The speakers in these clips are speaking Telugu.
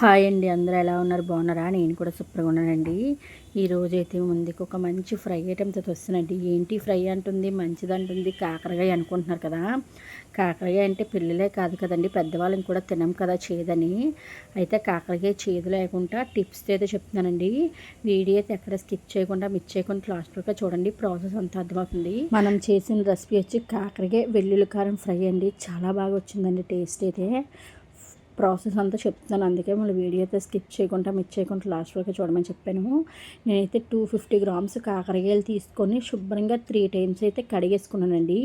హాయ్ అండి అందరూ ఎలా ఉన్నారు? బాగున్నారా? నేను కూడా సూపర్గా ఉన్నానండి. ఈరోజు అయితే ముందుకు ఒక మంచి ఫ్రై ఐటెంతో వస్తుందండి ఏంటి ఫ్రై అంటుంది? మంచిది అంటుంది కాకరకాయ అనుకుంటున్నారు కదా. కాకరకాయ అంటే పిల్లలే కాదు కదండి పెద్దవాళ్ళని కూడా తినం కదా చేదని. అయితే కాకరకాయ చేదు లేకుండా టిప్స్ అయితే చెప్తున్నానండి. వీడియో అయితే ఎక్కడ స్కిప్ చేయకుండా మిస్ చేయకుండా లాస్ట్ వరకు చూడండి. ప్రాసెస్ అంతా అర్థమవుతుంది. మనం చేసిన రెసిపీ వచ్చి కాకరకాయ వెల్లుల్లి కారం ఫ్రై అండి. చాలా బాగా వచ్చిందండి టేస్ట్ అయితే. ప్రాసెస్ అంతా చెప్తాను అందుకే మళ్ళీ వీడియో అయితే స్కిప్ చేయకుండా మిస్ చేయకుండా లాస్ట్ వరకు చూడమని చెప్పాను. నేనైతే టూ ఫిఫ్టీ గ్రామ్స్ కాకరకాయలు తీసుకొని శుభ్రంగా త్రీ టైమ్స్ అయితే కడిగేసుకున్నానండి.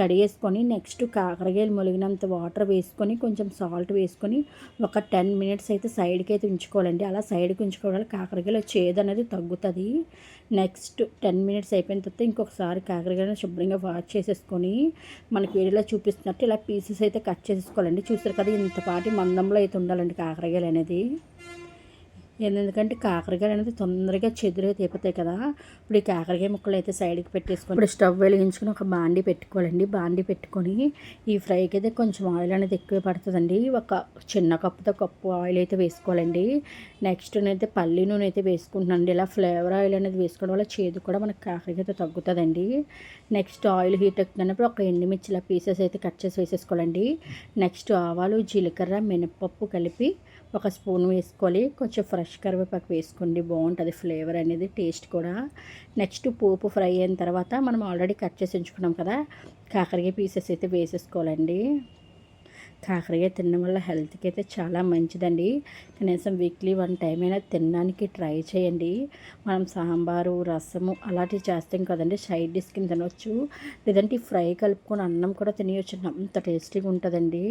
కడిగేసుకొని నెక్స్ట్ కాకరకాయలు మొలిగినంత వాటర్ వేసుకొని కొంచెం సాల్ట్ వేసుకొని ఒక టెన్ మినిట్స్ అయితే సైడ్కి అయితే ఉంచుకోవాలండి. అలా సైడ్కి ఉంచుకోవాలి. కాకరకాయలు చేదు అనేది తగ్గుతుంది. నెక్స్ట్ టెన్ మినిట్స్ అయిపోయిన తర్వాత ఇంకొకసారి కాకరకాయలు శుభ్రంగా వాష్ చేసేసుకొని మనకి వీడియోలో చూపిస్తున్నట్టు ఇలా పీసెస్ అయితే కట్ చేసేసుకోవాలండి. చూసారు కదా ఇంతపాటి మందంలో అయితే ఉండాలండి కాకరకాయలు అనేది. ఎందుకంటే కాకరకాయలు అనేది తొందరగా చెదురుగా తీపుతాయి కదా. ఇప్పుడు ఈ కాకరకాయ ముక్కలు అయితే సైడ్కి పెట్టేసుకొని ఇప్పుడు స్టవ్ వెలిగించుకుని ఒక బాండీ పెట్టుకోవాలండి. బాండీ పెట్టుకొని ఈ ఫ్రైకి అయితే కొంచెం ఆయిల్ అనేది ఎక్కువ పడుతుందండి. ఒక చిన్న కప్పుతో కప్పు ఆయిల్ అయితే వేసుకోవాలండి. నెక్స్ట్ అయితే పల్లి నూనె అయితే వేసుకుంటున్నాను ఇలా ఫ్లేవర్ ఆయిల్ అనేది వేసుకోవడం వల్ల చేదు కూడా మనకి కాకరకాయ అయితే తగ్గుతుందండి. నెక్స్ట్ ఆయిల్ హీట్ ఎక్కుతున్నప్పుడు ఒక ఎండుమిర్చిల పీసెస్ అయితే కట్ చేసి వేసేసుకోవాలండి. నెక్స్ట్ ఆవాలు జీలకర్ర మినపప్పు కలిపి ఒక స్పూన్ వేసుకోవాలి కొంచెం ఫ్రెష్ కరివేపాకు వేసుకోండి బాగుంటుంది ఫ్లేవర్ అనేది టేస్ట్ కూడా. నెక్స్ట్ పోపు ఫ్రై అయిన తర్వాత మనం ఆల్రెడీ కట్ చేసి ఉంచుకున్నాం కదా కాకరకాయ పీసెస్ అయితే వేసేసుకోవాలండి. కాకరకాయ తినడం వల్ల హెల్త్కి అయితే చాలా మంచిదండి. కనీసం వీక్లీ వన్ టైం అయినా తినడానికి ట్రై చేయండి. మనం సాంబారు రసము అలాంటివి చేస్తాం కదండి సైడ్ డిష్ కింద తినవచ్చు లేదంటే ఫ్రై కలుపుకొని అన్నం కూడా తినేయచ్చు అంత టేస్టీగా ఉంటుందండి.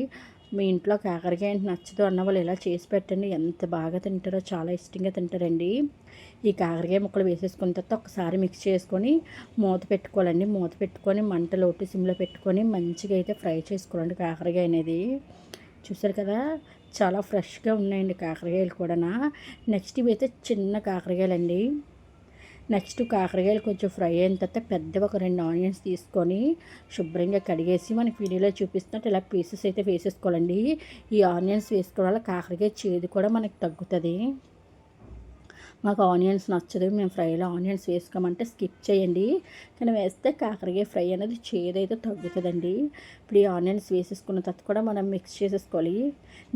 మీ ఇంట్లో కాకరకాయ నచ్చదు అన్న వాళ్ళు ఇలా చేసి పెట్టండి. ఎంత బాగా తింటారో చాలా ఇష్టంగా తింటారండి. ఈ కాకరకాయ ముక్కలు వేసేసుకున్న తర్వాత ఒకసారి మిక్స్ చేసుకొని మూత పెట్టుకోవాలండి. మూత పెట్టుకొని మంట లోటు సిమ్లో పెట్టుకొని మంచిగా అయితే ఫ్రై చేసుకోవాలండి కాకరకాయ అనేది. చూసారు కదా? చాలా ఫ్రెష్గా ఉన్నాయండి కాకరకాయలు కూడా నెక్స్ట్ ఇవి అయితే చిన్న కాకరకాయలండి. నెక్స్ట్ కాకరకాయలు కొంచెం ఫ్రై అయిన తర్వాత పెద్దగా ఒక రెండు ఆనియన్స్ తీసుకొని శుభ్రంగా కడిగేసి మనకి వీడియోలో చూపిస్తున్నట్టు ఇలా పీసెస్ అయితే వేసేసుకోవాలండి. ఈ ఆనియన్స్ వేసుకోవడం వల్ల కాకరకాయ చేదు కూడా మనకి తగ్గుతుంది. మాకు ఆనియన్స్ నచ్చదు. మేము ఫ్రైలో ఆనియన్స్ వేసుకోమంటే స్కిప్ చేయండి. కానీ వేస్తే కాకరకాయ ఫ్రై అనేది చేదైతే తగ్గుతుందండి. ఇప్పుడు ఈ ఆనియన్స్ వేసేసుకున్న తర్వాత కూడా మనం మిక్స్ చేసేసుకోవాలి.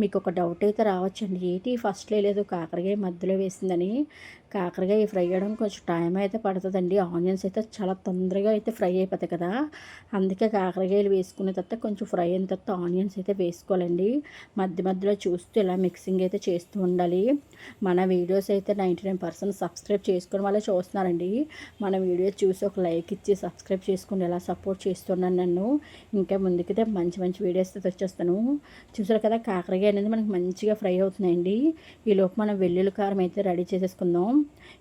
మీకు ఒక డౌట్ అయితే రావచ్చండి. ఏంటి? ఫస్ట్లో లేదు కాకరకాయ మధ్యలో వేసిందని. కాకరకాయ ఫ్రై అవ్వడం కొంచెం టైం అయితే పడుతుందండి. ఆనియన్స్ అయితే చాలా తొందరగా అయితే ఫ్రై అయిపోతాయి కదా. అందుకే కాకరకాయలు వేసుకున్న తర్వాత కొంచెం ఫ్రై అయిన తర్వాత ఆనియన్స్ అయితే వేసుకోవాలండి. మధ్య మధ్యలో చూస్తూ ఇలా మిక్సింగ్ అయితే చేస్తూ ఉండాలి. మన వీడియోస్ అయితే నైంటీ నైన్ పర్సెంట్ సబ్స్క్రైబ్ చేసుకుని వల్ల చూస్తున్నారండి. మన వీడియో చూసి ఒక లైక్ ఇచ్చి సబ్స్క్రైబ్ చేసుకుని ఎలా సపోర్ట్ చేస్తున్నాను నన్ను. ఇంకా ముందుకైతే మంచి మంచి వీడియోస్ అయితే వచ్చేస్తాను చూసారు కదా కాకరకాయ అనేది మనకి మంచిగా ఫ్రై అవుతున్నాయండి ఈలోపు మనం వెల్లుల్లి కారం అయితే రెడీ చేసేసుకుందాం.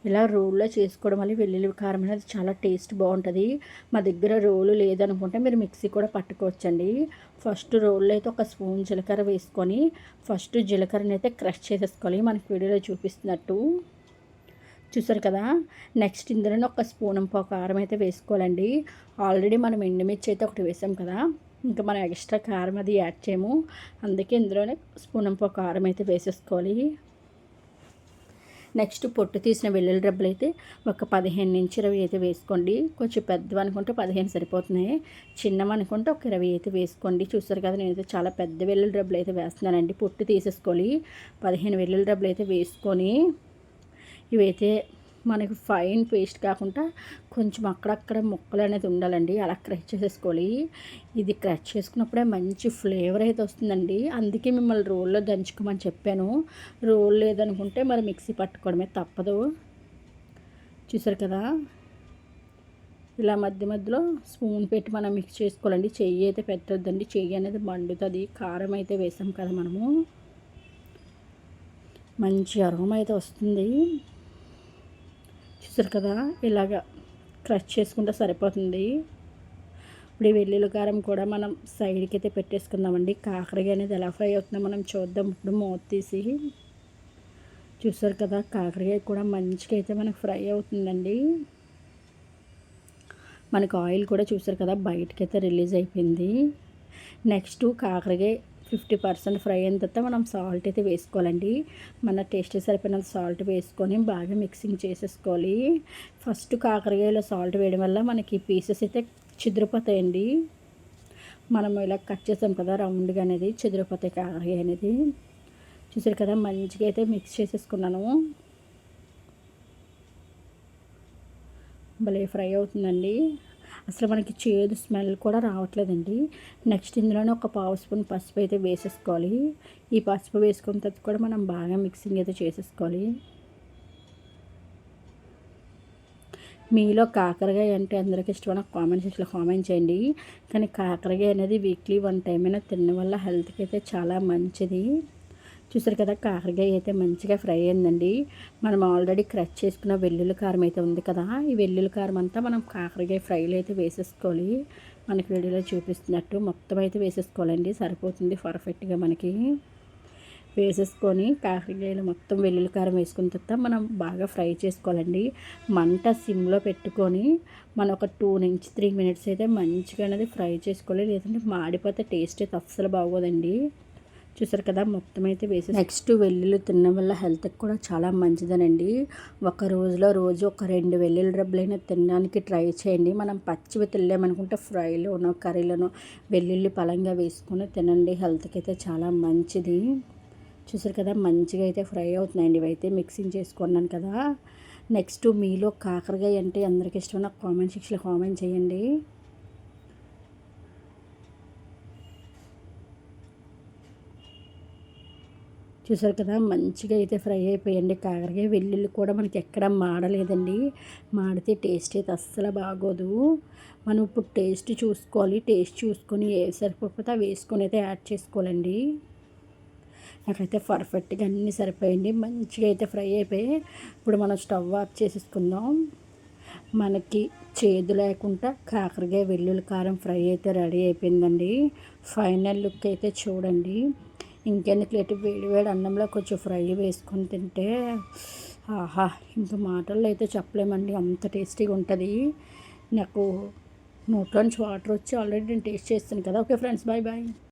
ఇలా రోల్లో చేసుకోవడం వల్ల వెల్లుల్లి కారం అనేది చాలా టేస్ట్ బాగుంటుంది. మా దగ్గర రోలు లేదనుకుంటే మీరు మిక్సీ కూడా పట్టుకోవచ్చండి. ఫస్ట్ రోల్లో అయితే ఒక స్పూన్ జీలకర్ర వేసుకొని ఫస్ట్ జీలకర్రని అయితే క్రష్ చేసేసుకోవాలి. మనకి వీడియోలో చూపిస్తున్నట్టు. చూసారు కదా నెక్స్ట్ ఇందులోనే ఒక స్పూన్ కారం అయితే వేసుకోవాలండి. ఆల్రెడీ మనం ఎండుమిర్చి అయితే ఒకటి వేసాం కదా ఇంకా మనం ఎక్స్ట్రా కారం అది యాడ్ చేయము. అందుకే ఇందులోనే స్పూన్ ఒక కారం అయితే వేసేసుకోవాలి. నెక్స్ట్ పొట్టు తీసిన వెల్లుల్లి డబ్బులు అయితే ఒక పదిహేను నుంచి ఇరవై అయితే వేసుకోండి. కొంచెం పెద్దవి అనుకుంటే పదిహేను సరిపోతున్నాయి. చిన్నవి అనుకుంటే ఒక ఇరవై అయితే వేసుకోండి. చూస్తారు కదా నేనైతే చాలా పెద్ద వెల్లుల్లి డబ్బులు అయితే వేస్తున్నానండి. పొట్టు తీసేసుకోవాలి. పదిహేను వెల్లుల్లి డబ్బులు అయితే వేసుకొని ఇవైతే మనకి ఫైన్ పేస్ట్ కాకుండా కొంచెం అక్కడక్కడ ముక్కలు అనేది ఉండాలండి. అలా క్రష్ చేసేసుకోవాలి. ఇది క్రష్ చేసుకున్నప్పుడే మంచి ఫ్లేవర్ అయితే వస్తుందండి. అందుకే మిమ్మల్ని రోల్లో దంచుకోమని చెప్పాను. రోల్ లేదనుకుంటే మరి మిక్సీ పట్టుకోవడమే తప్పదు. చూసారు కదా? ఇలా మధ్య మధ్యలో స్పూన్ పెట్టి మనం మిక్స్ చేసుకోవాలండి. చెయ్యి అయితే పెట్టద్దండి. చెయ్యి అనేది మండుతుంది. కారం అయితే వేసాం కదా మనము. మంచి అరోమా అయితే వస్తుంది. చూసారు కదా? ఇలాగ క్రష్ చేసుకుంటే సరిపోతుంది. ఇప్పుడు ఈ వెల్లుల్లి కారం కూడా మనం సైడ్కి అయితే పెట్టేసుకుందామండి. కాకరకాయ అనేది ఎలా ఫ్రై అవుతుందో మనం చూద్దాం. ఇప్పుడు మూత తీసి చూసారు కదా? కాకరకాయ కూడా మంచిగా అయితే మనకు ఫ్రై అవుతుందండి. మనకు ఆయిల్ కూడా చూసారు కదా? బయటకైతే రిలీజ్ అయిపోయింది. నెక్స్ట్ కాకరకాయ ఫిఫ్టీ పర్సెంట్ ఫ్రై అయిన తర్వాత మనం సాల్ట్ అయితే వేసుకోవాలండి. మన టేస్ట్ సరిపోయినంత సాల్ట్ వేసుకొని బాగా మిక్సింగ్ చేసేసుకోవాలి. ఫస్ట్ కాకరకాయలో సాల్ట్ వేయడం వల్ల మనకి పీసెస్ అయితే చిద్రపోతాయండి. మనం ఇలా కట్ చేసాం కదా రౌండ్గా అనేది చెదిరిపోతాయి కాకరకాయ అనేది. చూసారు కదా మంచిగా అయితే మిక్స్ చేసేసుకున్నాను. భలే ఫ్రై అవుతుందండి. అసలు మనకి చేదు స్మెల్ కూడా రావట్లేదండి. నెక్స్ట్ ఇందులోనే ఒక పావు స్పూన్ పసుపు అయితే వేసేసుకోవాలి. ఈ పసుపు వేసుకున్న తర్వాత కూడా మనం బాగా మిక్సింగ్ అయితే చేసేసుకోవాలి. మీలో కాకరకాయ అంటే అందరికి ఇష్టమైన కామెంట్ సెక్షన్లో కామెంట్ చేయండి. కానీ కాకరకాయ అనేది వీక్లీ వన్ టైం అయినా తినడం వల్ల హెల్త్కి అయితే చాలా మంచిది. చూసారు కదా కాకరకాయ అయితే మంచిగా ఫ్రై అయిందండి. మనం ఆల్రెడీ క్రష్ చేసుకున్న వెల్లుల్లి కారం అయితే ఉంది కదా ఈ వెల్లుల్లి కారం అంతా మనం కాకరకాయ ఫ్రైలో అయితే వేసేసుకోవాలి. మనకి వీడియోలో చూపిస్తున్నట్టు మొత్తం అయితే వేసేసుకోవాలండి సరిపోతుంది పర్ఫెక్ట్గా మనకి. వేసేసుకొని కాకరకాయలు మొత్తం వెల్లుల్లి కారం వేసుకున్న తర్వాత మనం బాగా ఫ్రై చేసుకోవాలండి. మంట సిమ్లో పెట్టుకొని మనం ఒక టూ నుంచి త్రీ మినిట్స్ అయితే మంచిగా అనేది ఫ్రై చేసుకోవాలి లేదంటే మాడిపోతే టేస్ట్ అయితే అస్సలు బాగోదండి. చూసారు కదా మొత్తం అయితే వేసి నెక్స్ట్ వెల్లుల్లి తినడం వల్ల హెల్త్కి కూడా చాలా మంచిదనండి. ఒక రోజులో రోజు ఒక రెండు వెల్లుల్లి రబ్బులైనా తినడానికి ట్రై చేయండి. మనం పచ్చివి తినలేమనుకుంటే ఫ్రైలోనో కర్రీలోనో వెల్లుల్లి పలంగా వేసుకొని తినండి. హెల్త్కి అయితే చాలా మంచిది. చూసారు కదా మంచిగా అయితే ఫ్రై అవుతున్నాయండి. ఇవైతే మిక్సింగ్ చేసుకున్నాను కదా. నెక్స్ట్ మీలో కాకరకాయ అంటే అందరికి ఇష్టమైన కామెంట్ సెక్షన్లో కామెంట్ చేయండి. చూసారు కదా మంచిగా అయితే ఫ్రై అయిపోయండి. కాకరకాయ వెల్లుల్లి కూడా మనకి ఎక్కడ మాడలేదండి. మాడితే టేస్ట్ అయితే అస్సలు బాగోదు. మనం ఇప్పుడు టేస్ట్ చూసుకోవాలి. టేస్ట్ చూసుకొని ఏ సరిపోతే వేసుకొని అయితే యాడ్ చేసుకోవాలండి. నాకైతే పర్ఫెక్ట్గా అన్నీ సరిపోయింది. మంచిగా అయితే ఫ్రై అయిపోయి ఇప్పుడు మనం స్టవ్ ఆఫ్ చేసేసుకుందాం. మనకి చేదు లేకుండా కాకరకాయ వెల్లుల్లి కారం ఫ్రై అయితే రెడీ అయిపోయిందండి. ఫైనల్ లుక్ అయితే చూడండి. ఇంకెందుకు లేటు వేడి వేడి అన్నంలో కొంచెం ఫ్రై వేసుకొని తింటే ఆహా ఇంక మాటల్లో అయితే చెప్పలేమండి. అంత టేస్టీగా ఉంటుంది. నాకు నోట్లోంచి వాటర్ వచ్చి ఆల్రెడీ నేను టేస్ట్ చేస్తాను కదా. Okay friends bye bye.